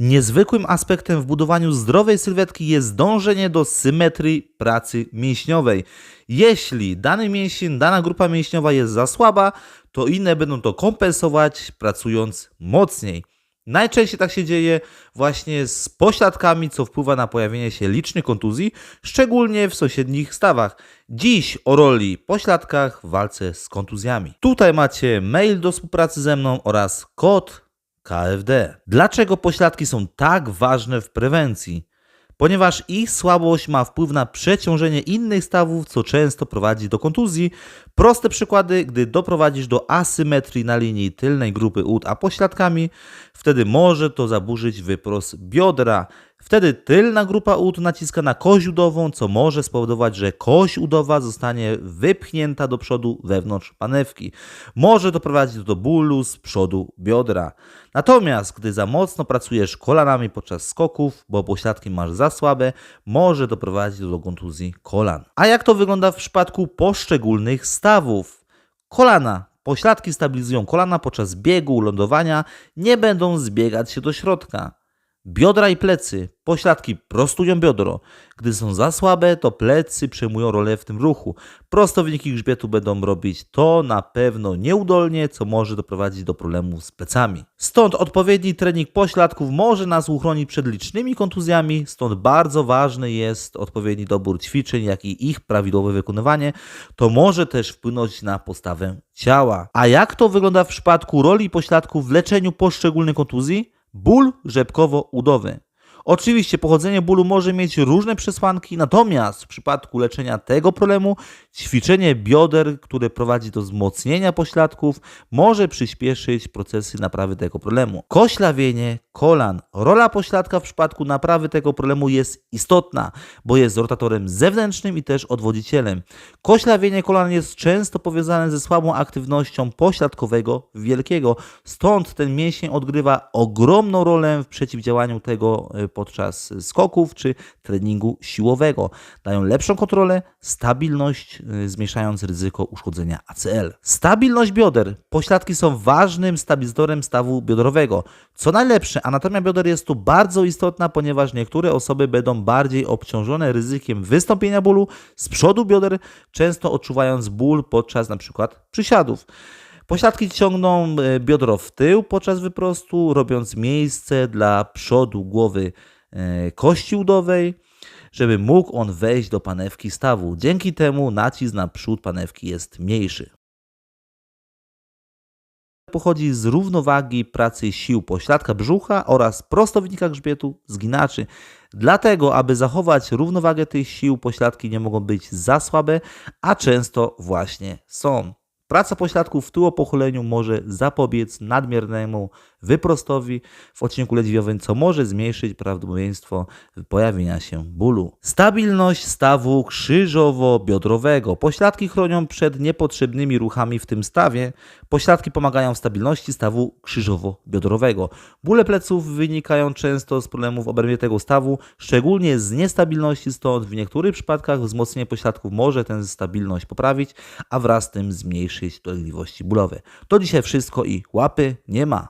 Niezwykłym aspektem w budowaniu zdrowej sylwetki jest dążenie do symetrii pracy mięśniowej. Jeśli dany mięsień, dana grupa mięśniowa jest za słaba, to inne będą to kompensować pracując mocniej. Najczęściej tak się dzieje właśnie z pośladkami, co wpływa na pojawienie się licznych kontuzji, szczególnie w sąsiednich stawach. Dziś o roli pośladkach w walce z kontuzjami. Tutaj macie mail do współpracy ze mną oraz kod KFD. Dlaczego pośladki są tak ważne w prewencji? Ponieważ ich słabość ma wpływ na przeciążenie innych stawów, co często prowadzi do kontuzji. Proste przykłady, gdy doprowadzisz do asymetrii na linii tylnej grupy ud a pośladkami, wtedy może to zaburzyć wyprost biodra. Wtedy tylna grupa ud naciska na kość udową, co może spowodować, że kość udowa zostanie wypchnięta do przodu wewnątrz panewki. Może doprowadzić do bólu z przodu biodra. Natomiast gdy za mocno pracujesz kolanami podczas skoków, bo pośladki masz za słabe, może doprowadzić do kontuzji kolan. A jak to wygląda w przypadku poszczególnych stawów? Kolana. Pośladki stabilizują kolana podczas biegu, lądowania, nie będą zbiegać się do środka. Biodra i plecy. Pośladki prostują biodro. Gdy są za słabe, to plecy przejmują rolę w tym ruchu. Prostowniki grzbietu będą robić to na pewno nieudolnie, co może doprowadzić do problemów z plecami. Stąd odpowiedni trening pośladków może nas uchronić przed licznymi kontuzjami, stąd bardzo ważny jest odpowiedni dobór ćwiczeń, jak i ich prawidłowe wykonywanie. To może też wpłynąć na postawę ciała. A jak to wygląda w przypadku roli pośladków w leczeniu poszczególnych kontuzji? Ból rzepkowo-udowy. Oczywiście pochodzenie bólu może mieć różne przesłanki, natomiast w przypadku leczenia tego problemu ćwiczenie bioder, które prowadzi do wzmocnienia pośladków, może przyspieszyć procesy naprawy tego problemu. Koślawienie kolan. Rola pośladka w przypadku naprawy tego problemu jest istotna, bo jest rotatorem zewnętrznym i też odwodzicielem. Koślawienie kolan jest często powiązane ze słabą aktywnością pośladkowego wielkiego, stąd ten mięsień odgrywa ogromną rolę w przeciwdziałaniu tego e, podczas skoków czy treningu siłowego. Dają lepszą kontrolę, stabilność, y, zmniejszając ryzyko uszkodzenia ACL. Stabilność bioder. Pośladki są ważnym stabilizatorem stawu biodrowego. Co najlepsze, anatomia bioder jest tu bardzo istotna, ponieważ niektóre osoby będą bardziej obciążone ryzykiem wystąpienia bólu z przodu bioder, często odczuwając ból podczas np. przysiadów. Pośladki ciągną e, biodro w tył podczas wyprostu, robiąc miejsce dla przodu głowy e, kości udowej, żeby mógł on wejść do panewki stawu. Dzięki temu nacisk na przód panewki jest mniejszy. Pochodzi z równowagi pracy sił pośladka brzucha oraz prostownika grzbietu zginaczy. Dlatego, aby zachować równowagę tych sił, pośladki nie mogą być za słabe, a często właśnie są. Praca pośladków w tyłopochyleniu może zapobiec nadmiernemu wyprostowi w odcinku lędźwiowym, co może zmniejszyć prawdopodobieństwo pojawienia się bólu. Stabilność stawu krzyżowo-biodrowego. Pośladki chronią przed niepotrzebnymi ruchami w tym stawie. Pośladki pomagają w stabilności stawu krzyżowo-biodrowego. Bóle pleców wynikają często z problemów w obrębie tego stawu, szczególnie z niestabilności, stąd w niektórych przypadkach wzmocnienie pośladków może tę stabilność poprawić, a wraz z tym zmniejszyć dolegliwości bólowe. To dzisiaj wszystko i łapy nie ma.